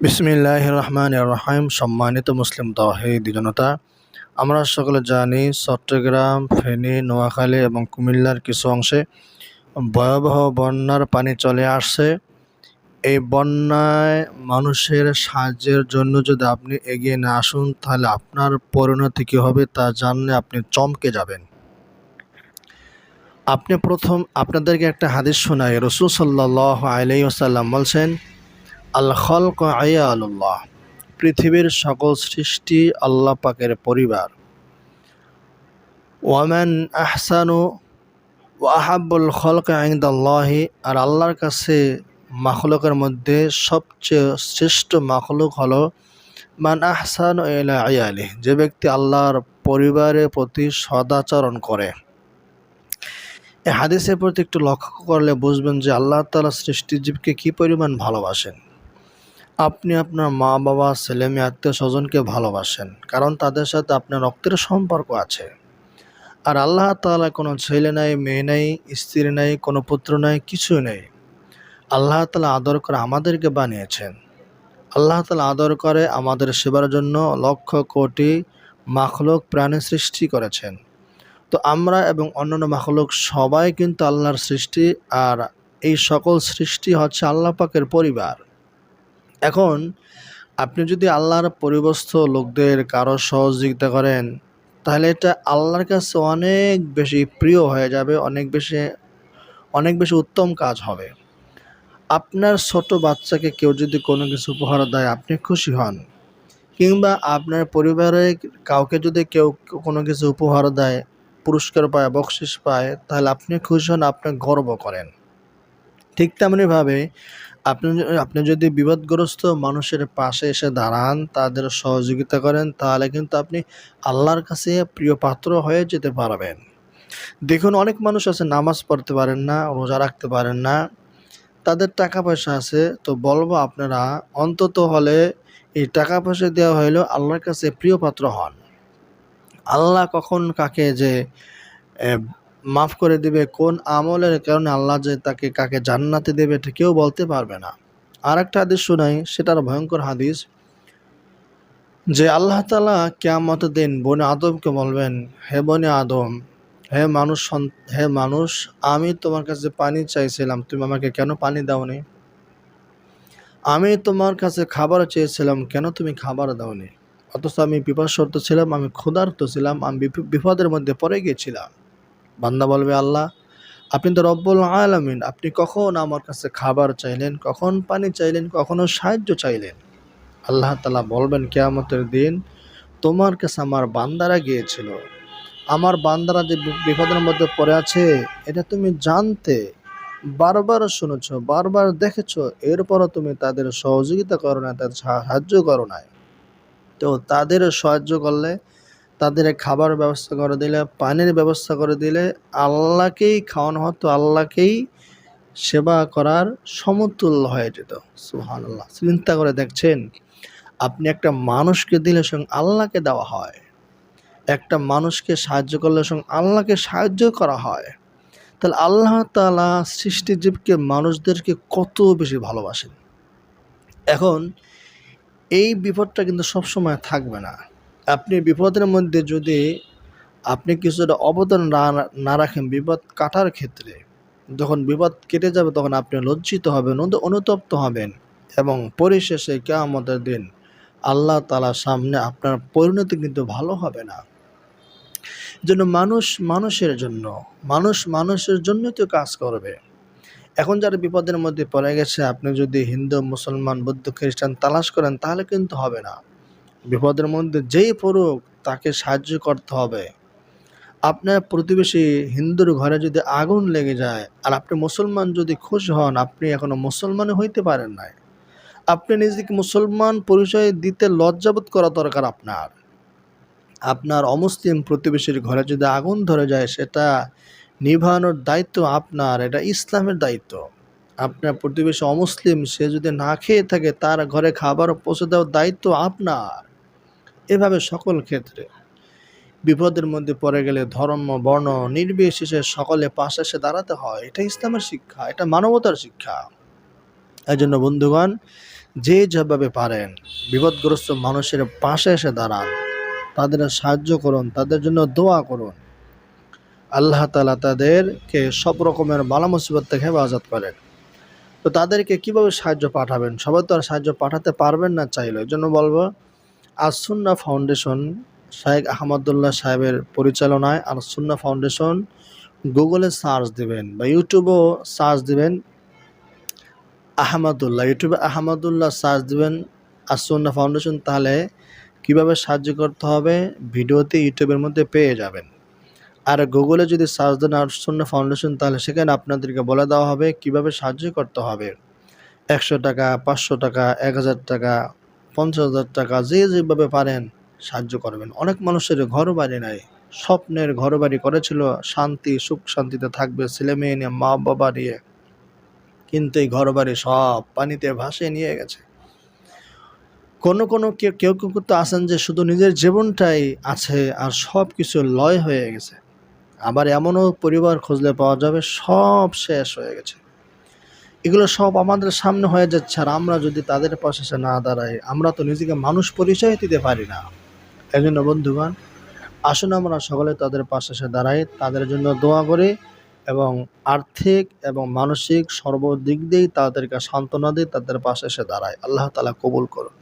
বিসমিল্লাহ রহমান রহিম সম্মানিত মুসলিম তহিদ জনতা আমরা সকলে জানি চট্টগ্রাম, ফেনী, নোয়াখালী এবং কুমিল্লার কিছু অংশে ভয়াবহ বন্যার পানি চলে আসছে। এই বন্যায় মানুষের সাহায্যের জন্য যদি আপনি এগিয়ে না আসুন, তাহলে আপনার পরিণতি কী হবে তা জানলে আপনি চমকে যাবেন। আপনি প্রথম আপনাদেরকে একটা হাদিস শোনাই। রসুল সাল্লাহ আলাই আসাল্লাম বলছেন আল খলক আল্লাহ পৃথিবীর সকল সৃষ্টি আল্লাহ পাকের পরিবার। ওয়ামেন আহসানু ওয়াহাবুল খলক আইন্দাল্লাহি আর আল্লাহর কাছে মাখলকের মধ্যে সবচেয়ে শ্রেষ্ঠ মাখলুক হলো মান আহসান এলা আয়ালি যে ব্যক্তি আল্লাহর পরিবারের প্রতি সদাচরণ করে। এই হাদিসের প্রতি একটু লক্ষ্য করলে বুঝবেন যে আল্লাহ তালা সৃষ্টিজীবকে কী পরিমাণ ভালোবাসেন। আপনি আপনার মা, বাবা, ছেলে মেয়ে, আত্মীয় স্বজনকে ভালোবাসেন, কারণ তাদের সাথে আপনার রক্তের সম্পর্ক আছে। আর আল্লাহ তালা কোনো ছেলে নাই, মেয়ে নাই, স্ত্রী নাই, কোনো পুত্র নাই কিছু নেই। আল্লাহ তালা আদর করে আমাদেরকে বানিয়েছেন। আল্লাহ তালা আদর করে আমাদের সেবার জন্য লক্ষ কোটি মাখলুক প্রাণী সৃষ্টি করেছেন। তো আমরা এবং অন্যান্য মাখলুক সবাই কিন্তু আল্লাহর সৃষ্টি, আর এই সকল সৃষ্টি হচ্ছে আল্লাহ পাকের পরিবার। এখন আপনি যদি আল্লাহর পরিবস্থ লোকদের কারও সহযোগিতা করেন, তাহলে এটা আল্লাহর কাছে অনেক বেশি প্রিয় হয়ে যাবে, অনেক বেশি অনেক বেশি উত্তম কাজ হবে। আপনার ছোট বাচ্চাকে কেউ যদি কোনো কিছু উপহার দেয়, আপনি খুশি হন। কিংবা আপনার পরিবারে কাউকে যদি কেউ কোনো কিছু উপহার দেয়, পুরস্কার পায় বকশিস পায়, তাহলে আপনি খুশি হন আপনি গর্ব করেন। ঠিক তেমনিভাবে আপনি আপনি যদি বিপদগ্রস্ত মানুষের পাশে এসে দাঁড়ান, তাদের সহযোগিতা করেন, তাহলে কিন্তু আপনি আল্লাহর কাছে প্রিয় পাত্র হয়ে যেতে পারবেন। দেখুন, অনেক মানুষ আছে, নামাজ পড়তে পারেন না, রোজা রাখতে পারেন না, তাদের টাকা পয়সা আছে, তো বলব আপনারা, অন্তত হলে এই টাকা পয়সা দেওয়া হইলেও আল্লাহর কাছে প্রিয় পাত্র হন। আল্লাহ কখন কাকে যে মাফ করে দিবে, কোন আমলের কারণে আল্লাহ যে তাকে কাকে জান্নাতে দেবে এটা কেউ বলতে পারবে না। আর একটা হাদিস শোনাই, সেটার ভয়ঙ্কর হাদিস, যে আল্লাহ তালা কেয়ামত দিন বনে আদমকে বলবেন, হে বনে আদম, হে মানুষ হে মানুষ, আমি তোমার কাছে পানি চাইছিলাম, তুমি আমাকে কেন পানি দাওনি? আমি তোমার কাছে খাবার চেয়েছিলাম, কেন তুমি খাবার দাওনি? অথচ আমি পিপাসর্ত ছিলাম, আমি ক্ষুধার্ত ছিলাম, আমি বিপদের মধ্যে পড়ে গিয়েছিলাম। বান্দা বলবে, আল্লাহ, আপনি তো রব্বুল আলমিন, আপনি কখন আমার কাছে খাবার চাইলেন, কখন পানি চাইলেন, কখনো সাহায্য চাইলেন? আল্লাহ তালা বলবেন, কেয়ামতের দিন তোমার কাছে আমার বান্দারা গিয়েছিল। আমার বান্দারা যে বিপদের মধ্যে পড়ে আছে, এটা তুমি জানতে বারবার শুনেছ, বারবার দেখেছ। এরপরও তুমি তাদের সহযোগিতা করো না তাদের সাহায্য করো না তো তাদের সাহায্য করলে তাদের খাবার ব্যবস্থা করে দিলে, পানির ব্যবস্থা করে দিলে আল্লাহকেই খাওয়ানো হতো আল্লাহকেই সেবা করার সমতুল্য হয়ে যেত। সুহান আল্লাহ চিন্তা করে দেখছেন, আপনি একটা মানুষকে দিলে সঙ্গে আল্লাহকে দেওয়া হয়, একটা মানুষকে সাহায্য করলে সঙ্গে আল্লাহকে সাহায্য করা হয়। তাহলে আল্লাহ তালা সৃষ্টিজীবকে মানুষদেরকে কত বেশি ভালোবাসেন? এখন এই বিপদটা কিন্তু সবসময় থাকবে না। আপনি বিপদের মধ্যে যদি আপনি কিছুটা অবদান না রাখেন বিপদ কাটার ক্ষেত্রে, যখন বিপদ কেটে যাবে তখন আপনি লজ্জিত হবেন অনুতপ্ত হবেন এবং পরিশেষে কেয়ামতের দিন আল্লাহ তালার সামনে আপনার পরিণতি কিন্তু ভালো হবে না। জন্য মানুষ মানুষের জন্য, মানুষ মানুষের জন্য তো কাজ করবে। এখন যারা বিপদের মধ্যে পড়ে গেছে, আপনি যদি হিন্দু, মুসলমান, বৌদ্ধ, খ্রিস্টান তালাশ করেন তাহলে কিন্তু হবে না। বিপদের মধ্যে যেই পড়ুক, তাকে সাহায্য করতে হবে। আপনার প্রতিবেশী হিন্দুর ঘরে যদি আগুন লেগে যায়, আর আপনি মুসলমান যদি খুশি হন, আপনি এখনও মুসলমান হইতে পারেন নাই। আপনি নিজেকে মুসলমান পরিচয় দিতে লজ্জাবোধ করা দরকার আপনার। আপনার অমুসলিম প্রতিবেশীর ঘরে যদি আগুন ধরে যায়, সেটা নিভানোর দায়িত্ব আপনার, এটা ইসলামের দায়িত্ব। আপনার প্রতিবেশী অমুসলিম, সে যদি না খেয়ে থাকে, তার ঘরে খাবার পৌঁছে দেওয়ার দায়িত্ব আপনার। এভাবে সকল ক্ষেত্রে বিপদের মধ্যে পড়ে গেলে ধর্ম, বর্ণ নির্বিশেষে সকলে পাশে এসে দাঁড়াতে হয়। এটা ইসলামের শিক্ষা, এটা মানবতার শিক্ষা। এই জন্য বন্ধুগণ, যে যেভাবে পারেন, বিপদগ্রস্ত মানুষের পাশে এসে দাঁড়ান। তাদের সাহায্য করুন, তাদের জন্য দোয়া করুন। আল্লাহ তালা তাদেরকে সব রকমের বালা মুসিবত থেকে হেফাজত করেন। তো তাদেরকে কীভাবে সাহায্য পাঠাবেন? সবাই তো আর সাহায্য পাঠাতে পারবেন না চাইলে জন্য বলব আসুন্না ফাউন্ডেশন শাহেক আহমদুল্লাহ সাহেবের পরিচালনায় আসুন্না ফাউন্ডেশন গুগলে সার্চ দিবেন বা ইউটিউবেও সার্চ দিবেন আহমদুল্লাহ। ইউটিউবে আহমদুল্লাহ সার্চ দিবেন আসুন্না ফাউন্ডেশন, তাহলে কীভাবে সাহায্য করতে হবে? ভিডিওতে ইউটিউবের মধ্যে পেয়ে যাবেন। আর গুগলে যদি সার্চ দেন আসুন্না ফাউন্ডেশন, তাহলে সেখানে আপনাদেরকে বলে দেওয়া হবে কীভাবে সাহায্য করতে হবে। একশো টাকা, পাঁচশো টাকা, এক হাজার টাকা পঞ্চাশ হাজার টাকা যে যেভাবে পারেন সাহায্য করবেন। অনেক মানুষের ঘর বাড়ি নাই। স্বপ্নের ঘর বাড়ি করেছিল, শান্তি, সুখ শান্তিতে থাকবে, ছেলে মেয়ে নিয়ে, মা বাবা নিয়ে। কিন্তু এই ঘর বাড়ি সব পানিতে ভাসিয়ে নিয়ে গেছে। কোনো কোনো কেউ কেউ কেউ তো আছেন যে শুধু নিজের জীবনটাই আছে আর সব কিছু লয় হয়ে গেছে। আবার এমনও পরিবার খুঁজলে পাওয়া যাবে, সব শেষ হয়ে গেছে। এগুলো সব আমাদের সামনে হয়ে যাচ্ছে আর আমরা যদি তাদের পাশে এসে না দাঁড়াই, আমরা তো নিজেকে মানুষ পরিচয় দিতে পারি না। এই জন্য বন্ধুগণ, আসুন আমরা সকলে তাদের পাশে এসে দাঁড়াই, তাদের জন্য দোয়া করি এবং আর্থিক এবং মানসিক সর্বদিক দিয়েই তাদেরকে সান্ত্বনা দিই, তাদের পাশে এসে দাঁড়ায় আল্লাহ তালা কবুল করুন।